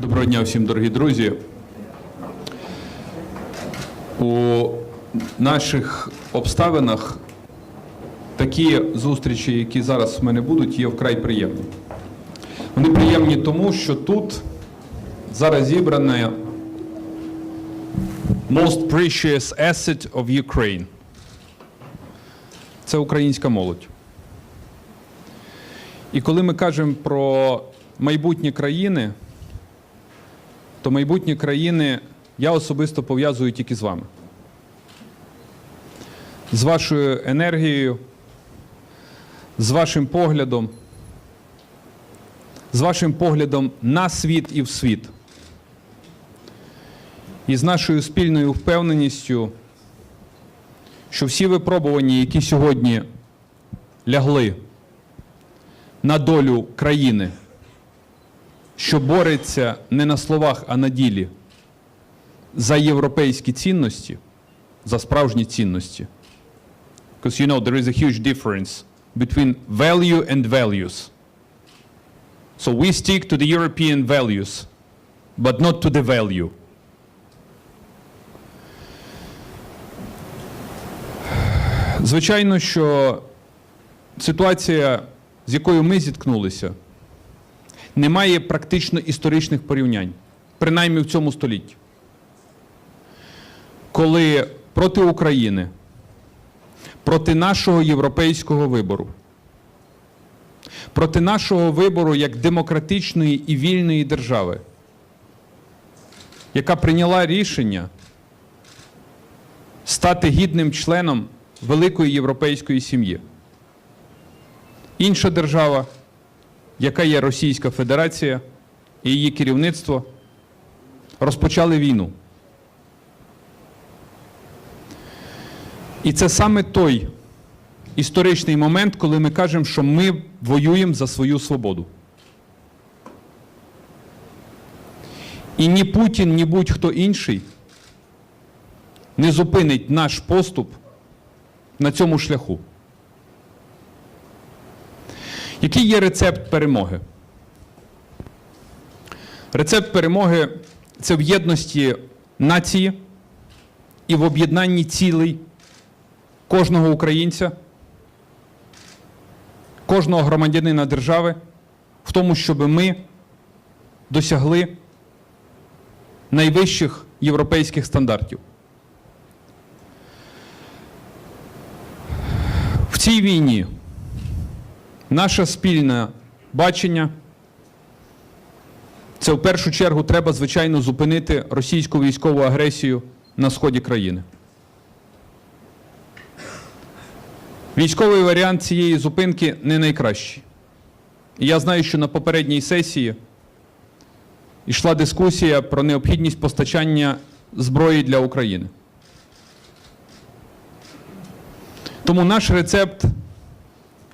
Доброго дня всім, дорогі друзі. У наших обставинах такі зустрічі, які зараз в мене будуть, є вкрай приємні. Вони приємні тому, що тут зараз зібрана most precious asset of Ukraine. Це українська молодь. І коли ми кажемо про майбутнє країни, то майбутнє країни я особисто пов'язую тільки з вами. З вашою енергією, з вашим поглядом, з вашим поглядом на світ і в світ. І з нашою спільною впевненістю, що всі випробування, які сьогодні лягли на долю країни, що бореться не на словах, а на ділі за європейські цінності, за справжні цінності. Because you know there is a huge difference between value and values. So we stick to the European values, but not to the value. Звичайно, що ситуація, з якою ми зіткнулися, немає практично історичних порівнянь, принаймні в цьому столітті. Коли проти України, проти нашого європейського вибору, проти нашого вибору як демократичної і вільної держави, яка прийняла рішення стати гідним членом великої європейської сім'ї. Інша держава, яка є Російська Федерація і її керівництво, розпочали війну. І це саме той історичний момент, коли ми кажемо, що ми воюємо за свою свободу. І ні Путін, ні будь-хто інший не зупинить наш поступ на цьому шляху. Який є рецепт перемоги? Рецепт перемоги це в єдності нації і в об'єднанні цілей кожного українця, кожного громадянина держави в тому, щоб ми досягли найвищих європейських стандартів. В цій війні наше спільне бачення це в першу чергу треба, звичайно, зупинити російську військову агресію на сході країни. Військовий варіант цієї зупинки не найкращий. І я знаю, що на попередній сесії йшла дискусія про необхідність постачання зброї для України. Тому наш рецепт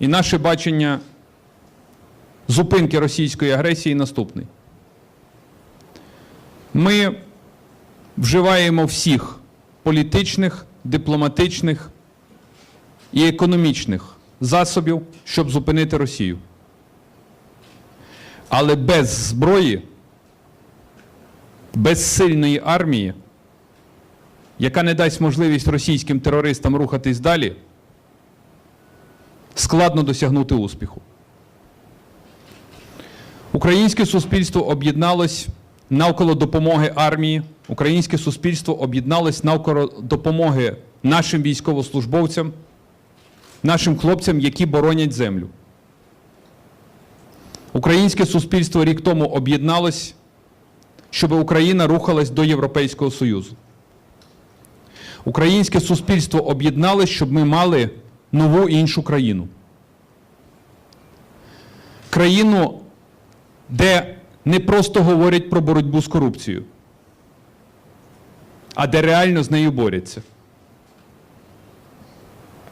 і наше бачення зупинки російської агресії наступний. Ми вживаємо всіх політичних, дипломатичних і економічних засобів, щоб зупинити Росію. Але без зброї, без сильної армії, яка не дасть можливість російським терористам рухатись далі, складно досягнути успіху. Українське суспільство об'єдналось навколо допомоги армії, українське суспільство об'єдналось навколо допомоги нашим військовослужбовцям, нашим хлопцям, які боронять землю. Українське суспільство рік тому об'єдналось, щоб Україна рухалась до Європейського Союзу. Українське суспільство об'єдналось, щоб ми мали нову іншу країну. Країну, де не просто говорять про боротьбу з корупцією, а де реально з нею борються.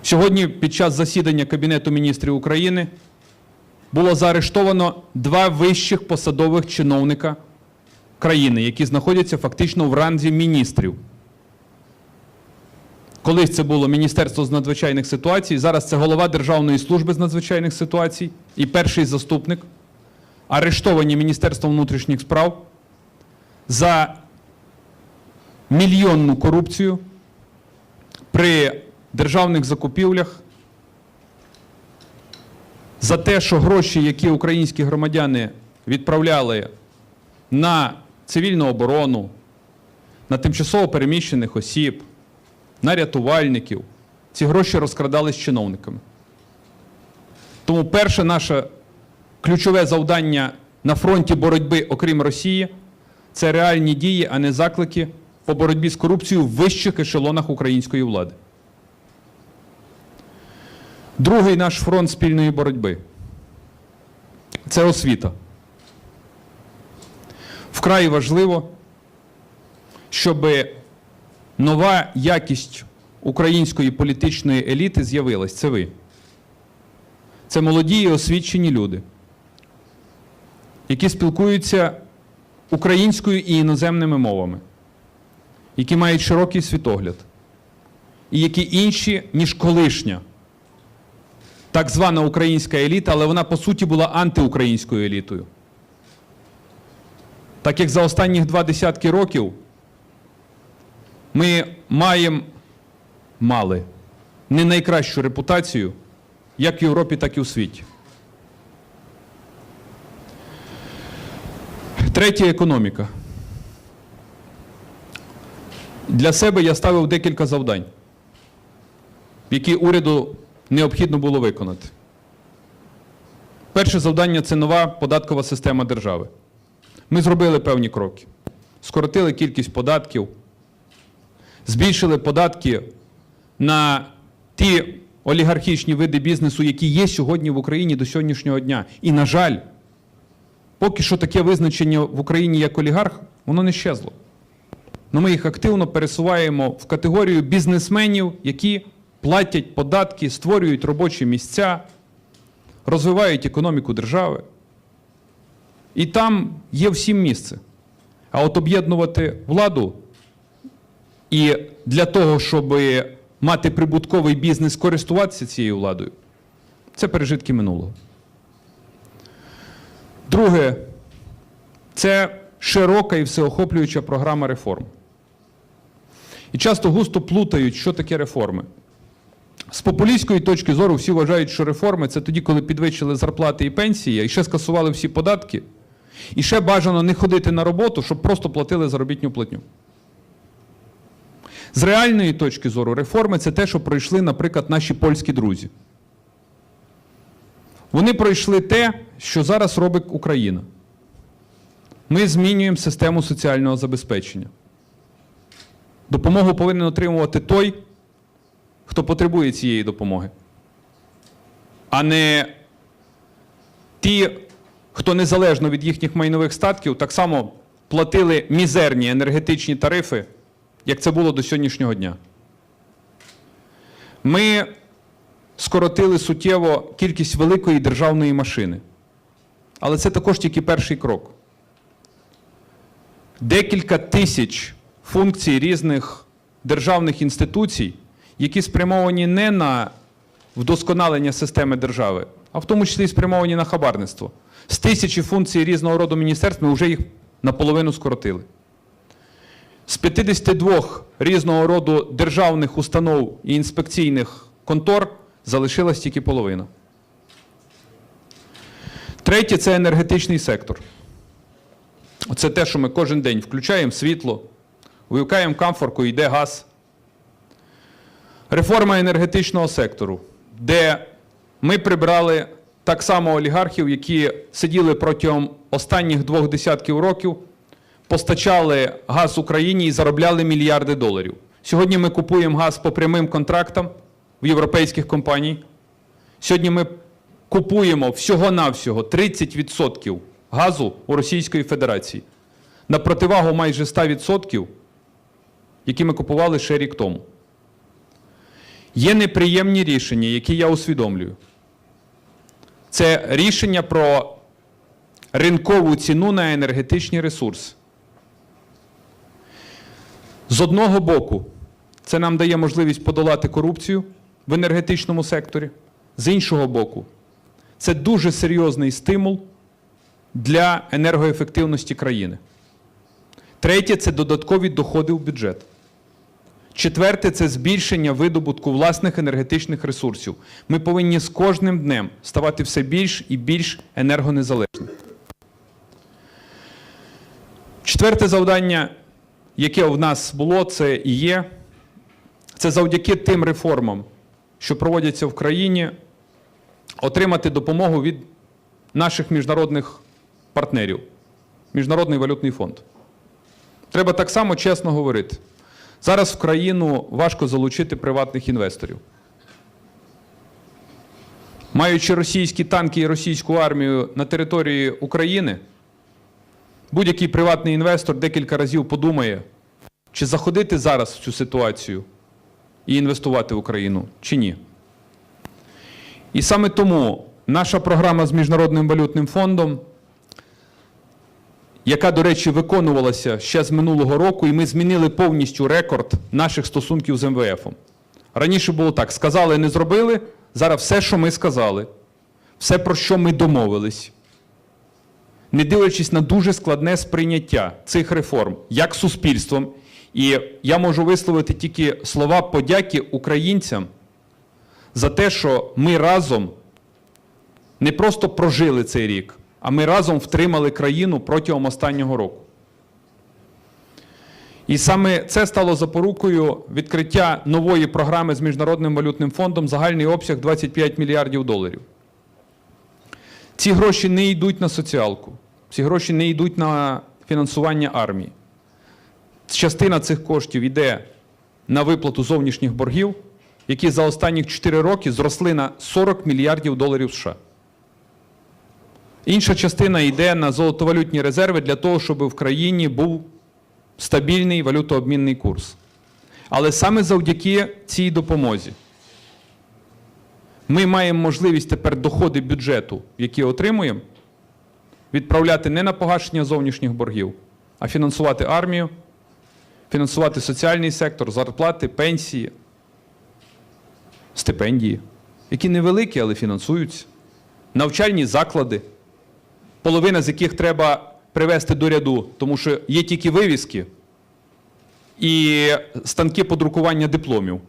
Сьогодні під час засідання Кабінету міністрів України було заарештовано два вищих посадових чиновника країни, які знаходяться фактично в ранзі міністрів. Колись це було Міністерство з надзвичайних ситуацій, зараз це голова Державної служби з надзвичайних ситуацій і перший заступник, арештовані Міністерством внутрішніх справ за мільйонну корупцію при державних закупівлях, за те, що гроші, які українські громадяни відправляли на цивільну оборону, на тимчасово переміщених осіб, на рятувальників, ці гроші розкрадались чиновниками. Тому перше наше ключове завдання на фронті боротьби, окрім Росії, це реальні дії, а не заклики по боротьбі з корупцією в вищих ешелонах української влади. Другий наш фронт спільної боротьби це освіта. Вкрай важливо, щоб нова якість української політичної еліти з'явилась. Це ви. Це молоді і освічені люди, які спілкуються українською і іноземними мовами, які мають широкий світогляд, і які інші, ніж колишня так звана українська еліта, але вона по суті була антиукраїнською елітою. Так як за останніх два десятки років ми маємо мали не найкращу репутацію як в Європі, так і у світі. Третє економіка. Для себе я ставив декілька завдань, які уряду необхідно було виконати. Перше завдання це нова податкова система держави. Ми зробили певні кроки. Скоротили кількість податків, збільшили податки на ті олігархічні види бізнесу, які є сьогодні в Україні до сьогоднішнього дня. І, на жаль, поки що таке визначення в Україні як олігарх, воно не щезло. Но ми їх активно пересуваємо в категорію бізнесменів, які платять податки, створюють робочі місця, розвивають економіку держави. І там є всім місце. А от об'єднувати владу і для того, щоб мати прибутковий бізнес, користуватися цією владою, це пережитки минулого. Друге, це широка і всеохоплююча програма реформ. І часто густо плутають, що таке реформи. З популістської точки зору всі вважають, що реформи це тоді, коли підвищили зарплати і пенсії, і ще скасували всі податки, і ще бажано не ходити на роботу, щоб просто платили заробітню платню. З реальної точки зору, реформи це те, що пройшли, наприклад, наші польські друзі. Вони пройшли те, що зараз робить Україна. Ми змінюємо систему соціального забезпечення. Допомогу повинен отримувати той, хто потребує цієї допомоги, а не ті, хто незалежно від їхніх майнових статків так само платили мізерні енергетичні тарифи, як це було до сьогоднішнього дня. Ми скоротили суттєво кількість великої державної машини. Але це також тільки перший крок. Декілька тисяч функцій різних державних інституцій, які спрямовані не на вдосконалення системи держави, а в тому числі і спрямовані на хабарництво. З тисячі функцій різного роду міністерств ми вже їх наполовину скоротили. З 52 різного роду державних установ і інспекційних контор залишилась тільки половина. Третє це енергетичний сектор. Це те, що ми кожен день включаємо світло, вимкаємо камфорку, йде газ. Реформа енергетичного сектору, де ми прибрали так само олігархів, які сиділи протягом останніх двох десятків років, постачали газ Україні і заробляли мільярди доларів. Сьогодні ми купуємо газ по прямим контрактам в європейських компаній. Сьогодні ми купуємо всього-навсього 30% газу у Російської Федерації на противагу майже 100%, які ми купували ще рік тому. Є неприємні рішення, які я усвідомлюю. Це рішення про ринкову ціну на енергетичні ресурси. З одного боку, це нам дає можливість подолати корупцію в енергетичному секторі. З іншого боку, це дуже серйозний стимул для енергоефективності країни. Третє це додаткові доходи в бюджет. Четверте це збільшення видобутку власних енергетичних ресурсів. Ми повинні з кожним днем ставати все більш і більш енергонезалежними. Четверте завдання, яке в нас було, це і є. Це завдяки тим реформам, що проводяться в країні, отримати допомогу від наших міжнародних партнерів, Міжнародний валютний фонд. Треба так само чесно говорити. Зараз в країну важко залучити приватних інвесторів. Маючи російські танки і російську армію на території України, будь-який приватний інвестор декілька разів подумає, чи заходити зараз в цю ситуацію і інвестувати в Україну, чи ні. І саме тому наша програма з Міжнародним валютним фондом, яка, до речі, виконувалася ще з минулого року, і ми змінили повністю рекорд наших стосунків з МВФ. Раніше було так: сказали, не зробили. Зараз все, що ми сказали, все, про що ми домовились, не дивлячись на дуже складне сприйняття цих реформ як суспільством. І я можу висловити тільки слова подяки українцям за те, що ми разом не просто прожили цей рік, а ми разом втримали країну протягом останнього року. І саме це стало запорукою відкриття нової програми з Міжнародним валютним фондом загальний обсяг 25 мільярдів доларів. Ці гроші не йдуть на соціалку, ці гроші не йдуть на фінансування армії. Частина цих коштів йде на виплату зовнішніх боргів, які за останні 4 роки зросли на 40 мільярдів доларів США. Інша частина йде на золотовалютні резерви для того, щоб в країні був стабільний валютообмінний курс. Але саме завдяки цій допомозі ми маємо можливість тепер доходи бюджету, які отримуємо, відправляти не на погашення зовнішніх боргів, а фінансувати армію, фінансувати соціальний сектор, зарплати, пенсії, стипендії, які невеликі, але фінансуються, навчальні заклади, половина з яких треба привести до ряду, тому що є тільки вивіски і станки подрукування дипломів.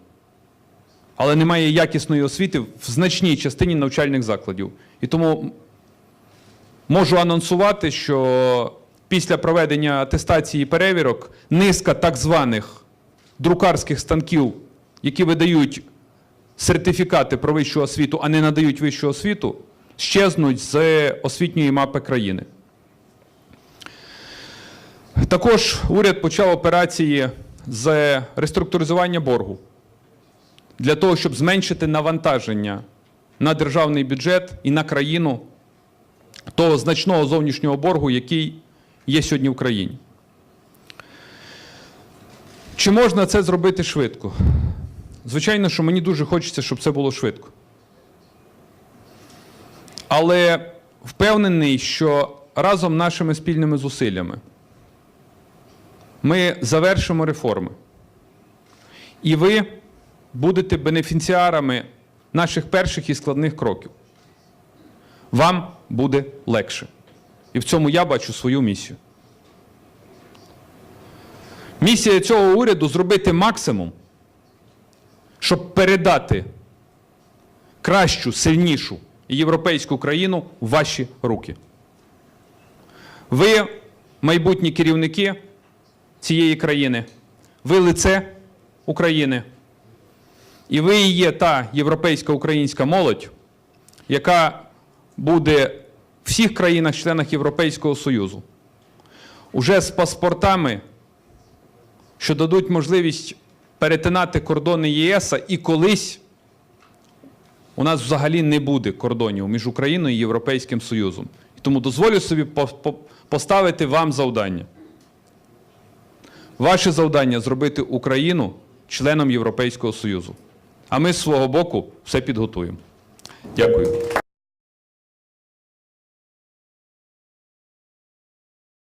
Але немає якісної освіти в значній частині навчальних закладів. І тому можу анонсувати, що після проведення атестації перевірок низка так званих друкарських станків, які видають сертифікати про вищу освіту, а не надають вищу освіту, щезнуть з освітньої мапи країни. Також уряд почав операції з реструктуризування боргу для того, щоб зменшити навантаження на державний бюджет і на країну того значного зовнішнього боргу, який є сьогодні в країні. Чи можна це зробити швидко? Звичайно, що мені дуже хочеться, щоб це було швидко. Але впевнений, що разом нашими спільними зусиллями ми завершимо реформи. І ви будете бенефіціарами наших перших і складних кроків. Вам буде легше. І в цьому я бачу свою місію. Місія цього уряду зробити максимум, щоб передати кращу, сильнішу європейську країну в ваші руки. Ви, майбутні керівники цієї країни, ви лице України. І ви і є та європейська українська молодь, яка буде в всіх країнах-членах Європейського Союзу. Уже з паспортами, що дадуть можливість перетинати кордони ЄС, і колись у нас взагалі не буде кордонів між Україною і Європейським Союзом. І тому дозволю собі по- по- поставити вам завдання. Ваше завдання зробити Україну членом Європейського Союзу. А ми з свого боку все підготуємо. Дякую.